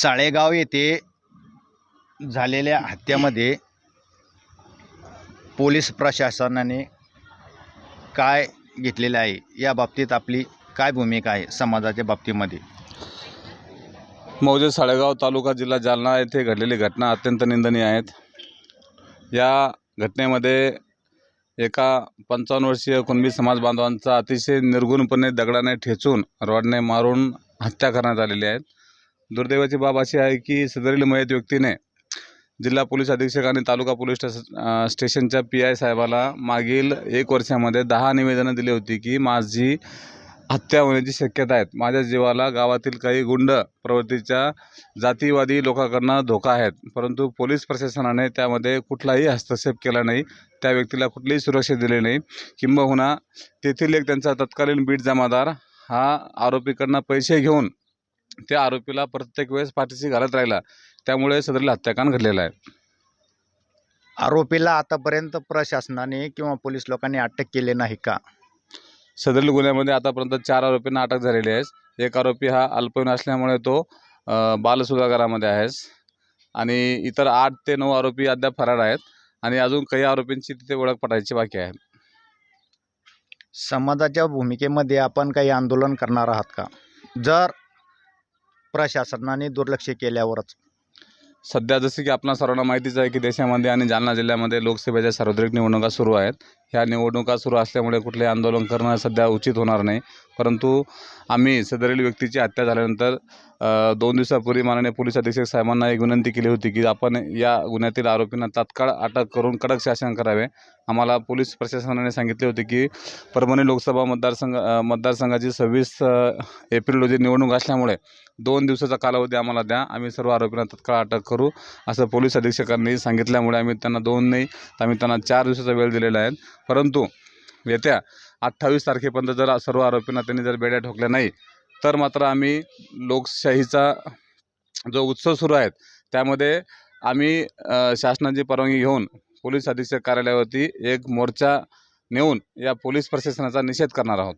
साळेगाव येथे झालेल्या हत्येमध्ये पोलीस प्रशासनाने काय घेतलेले आहे? या बाबतीत आपली काय भूमिका आहे समाजाच्या बाबतीमध्ये? मौजे साळेगाव तालुका जिल्हा जालना येथे घडलेली घटना अत्यंत निंदनीय आहेत. या घटनेमध्ये एका पंचावन्न वर्षीय कुणबी समाज बांधवांचा अतिशय निर्गुणपणे दगडाने ठेचून रॉडने मारून हत्या करण्यात आलेली आहेत दुर्दैवाची बाब अशी आहे की सदरील मयत व्यक्तीने जिल्हा पोलीस अधीक्षक आणि तालुका पोलीस स्टेशनच्या पी आय साहेबाला मागील एक वर्षामध्ये दहा निवेदनं दिली होती की माझी हत्या होण्याची शक्यता आहेत. माझ्या जीवाला गावातील काही गुंड प्रवृत्तीच्या जातीवादी लोकांकडनं धोका आहेत. परंतु पोलीस प्रशासनाने त्यामध्ये कुठलाही हस्तक्षेप केला नाही. त्या व्यक्तीला कुठलीही सुरक्षा दिली नाही. किंबहुना तेथील एक त्यांचा तत्कालीन बीट जमादार हा आरोपीकडनं पैसे घेऊन त्या आरोपीला प्रत्येक वेळेस पाठीशी घालत राहिला. त्यामुळे सदरील हत्याकांड घडलेलं आहे. आरोपीला आतापर्यंत प्रशासनाने किंवा पोलीस लोकांनी अटक केले नाही का? सदरील गुन्ह्यामध्ये आतापर्यंत चार आरोपींना अटक झालेली आहे. एक आरोपी हा अल्पवयीन असल्यामुळे तो अ, बालसुधागरामध्ये आहे. आणि इतर आठ ते नऊ आरोपी अद्याप फरार आहेत. आणि अजून काही आरोपींची तिथे ओळख पटायची बाकी आहे. समाजाच्या भूमिकेमध्ये आपण काही आंदोलन करणार आहात का? जर प्रशासनाने दुर्लक्ष केल्यावरच. सध्या जसे की आपणा सर्वांना माहितीच आहे की देशामध्ये आणि जालना जिल्ह्यामध्ये लोकसभेच्या सार्वत्रिक निवडणुका सुरू आहेत. ह्या निवडणुका सुरू असल्यामुळे कुठले आंदोलन करणं सध्या उचित होणार नाही. परंतु आम्ही सदरील व्यक्तीची हत्या झाल्यानंतर दोन दिवसापूर्वी माननीय पोलीस अधीक्षक साहेबांना एक विनंती केली होती की आपण या गुन्ह्यातील आरोपींना तात्काळ अटक करून कडक शासन करावे. आम्हाला पोलीस प्रशासनाने सांगितले होते की परभणी लोकसभा मतदारसंघ मतदारसंघाची सव्वीस एप्रिल रोजी निवडणूक असल्यामुळे दोन दिवसाचा कालावधी आम्हाला द्या. आम्ही सर्व आरोपींना तत्काळ अटक करू असं पोलीस अधीक्षकांनी सांगितल्यामुळे आम्ही त्यांना दोन नाही तर आम्ही त्यांना चार दिवसाचा वेळ दिलेला आहे. परंतु येत्या अठ्ठावीस तारखेपर्यंत जर सर्व आरोपींना त्यांनी जर बेड्या ठोकल्या नाही तर मात्र आम्ही लोकशाहीचा जो उत्सव सुरू आहे त्यामध्ये आम्ही शासनाची परवानगी घेऊन पोलीस अधीक्षक कार्यालयावरती एक मोर्चा नेऊन या पोलीस प्रशासनाचा निषेध करणार आहोत.